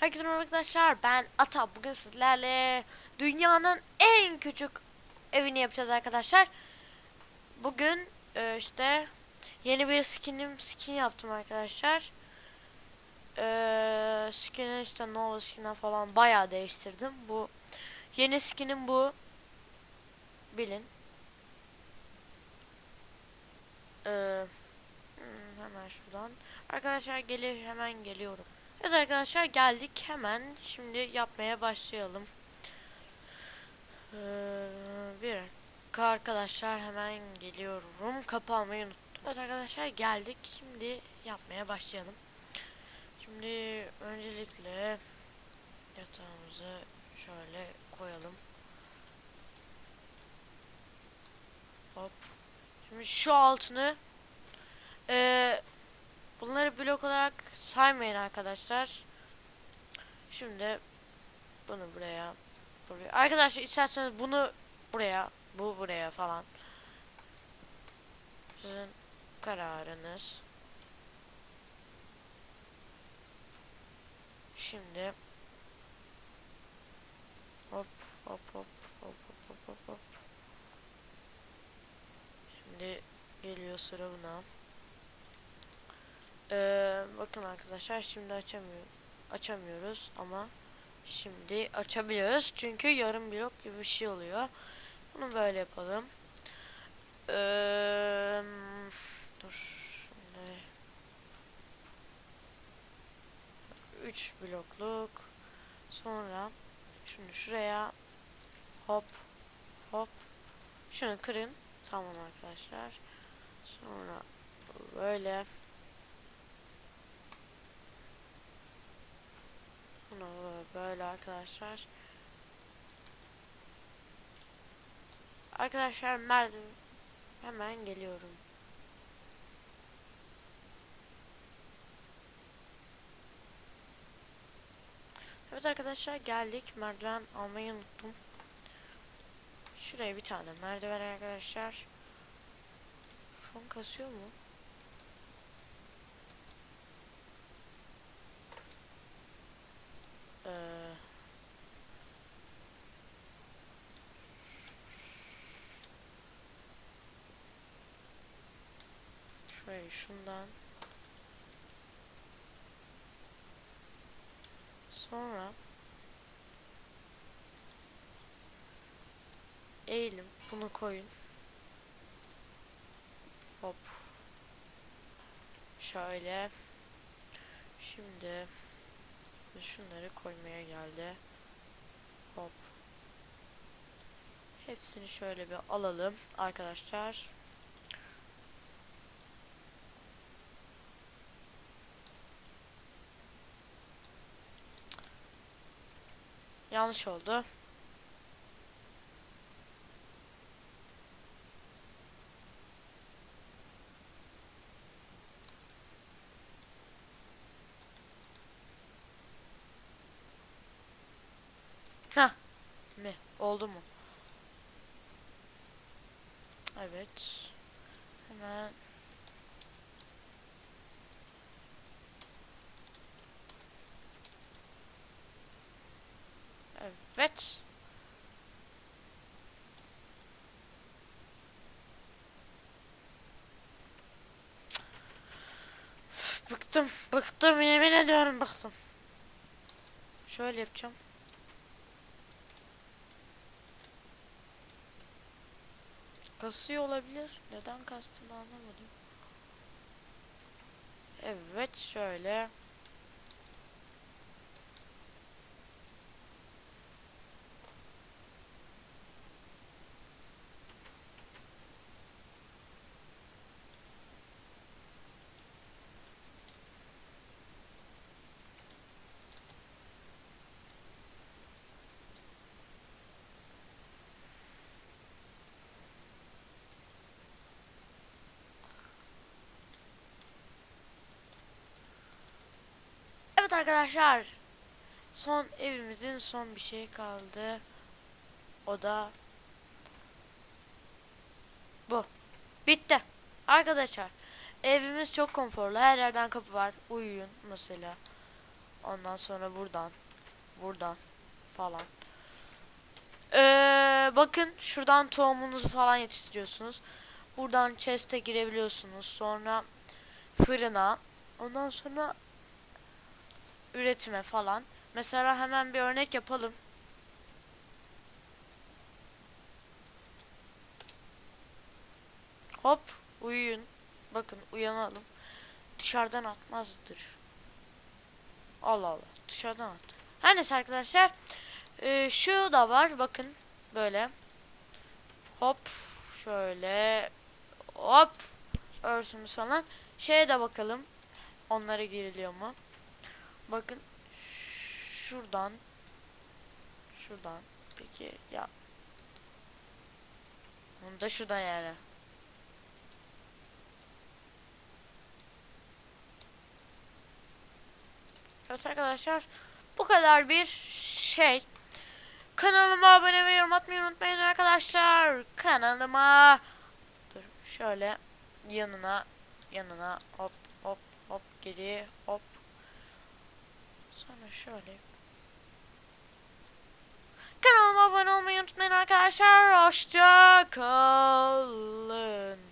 Herkese merhaba arkadaşlar. Ben Ata. Bugün sizlerle dünyanın en küçük evini yapacağız arkadaşlar. Bugün e, işte yeni bir skinim skin yaptım arkadaşlar. E, skinin işte Nova skinden falan bayağı değiştirdim. Bu yeni skinim bu. Bilin. E, hmm, hemen şuradan. Arkadaşlar geliyor hemen geliyorum. Evet arkadaşlar geldik hemen şimdi yapmaya başlayalım. Ee, bir dakika arkadaşlar hemen geliyorum. Kapı almayı unuttum. Evet arkadaşlar geldik şimdi yapmaya başlayalım. Şimdi öncelikle yatağımızı şöyle koyalım. Hop. Şimdi şu altını eee Bunları blok olarak saymayın arkadaşlar. Şimdi bunu buraya, buraya. Arkadaşlar isterseniz bunu buraya, bu buraya falan. Sizin kararınız. Şimdi hop hop hop hop hop hop hop. Şimdi geliyor sıra buna. Ee, bakın arkadaşlar şimdi açamıyor açamıyoruz ama şimdi açabiliyoruz. Çünkü yarım blok gibi bir şey oluyor. Bunu böyle yapalım. Ee, dur şimdi 3 blokluk. Sonra şunu şuraya hop hop. Şunu kırın. Tamam arkadaşlar. Sonra böyle Bunu böyle arkadaşlar. Arkadaşlar merdiven hemen geliyorum. Evet arkadaşlar geldik. Merdiven almayı unuttum. Şuraya bir tane merdiven arkadaşlar. Şu kasıyor mu? Ee, şöyle şundan sonra eğilim bunu koyun hop şöyle şimdi şunları koymaya geldi. Hop. Hepsini şöyle bir alalım arkadaşlar. Yanlış oldu. Ha. Mi? Oldu mu? Evet. Hemen Evet. Bıktım, bıktım yemin ediyorum bıktım. Şöyle yapacağım. Kasıyor olabilir. Neden kastığını anlamadım. Evet şöyle. Evet arkadaşlar. Son evimizin son bir şey kaldı. O da bu. Bitti. Arkadaşlar evimiz çok konforlu. Her yerden kapı var. Uyuyun mesela. Ondan sonra buradan. Buradan. Falan. Ee, bakın şuradan tohumunuzu falan yetiştiriyorsunuz. Buradan chest'e girebiliyorsunuz. Sonra fırına. Ondan sonra üretime falan. Mesela hemen bir örnek yapalım. Hop uyuyun. Bakın uyanalım. Dışarıdan atmazdır. Allah Allah dışarıdan attı. Her neyse arkadaşlar. Ee, şu da var bakın böyle. Hop şöyle hop örsümüz falan. Şeye de bakalım. Onlara giriliyor mu? Bakın şuradan şuradan peki ya bunu da şuradan yani. Evet arkadaşlar bu kadar bir şey. Kanalıma abone ve yorum atmayı unutmayın arkadaşlar. Kanalıma dur şöyle yanına yanına hop hop hop geri hop sonra şöyle Kanalıma abone olmayı unutmayın arkadaşlar. Hoşça kalın.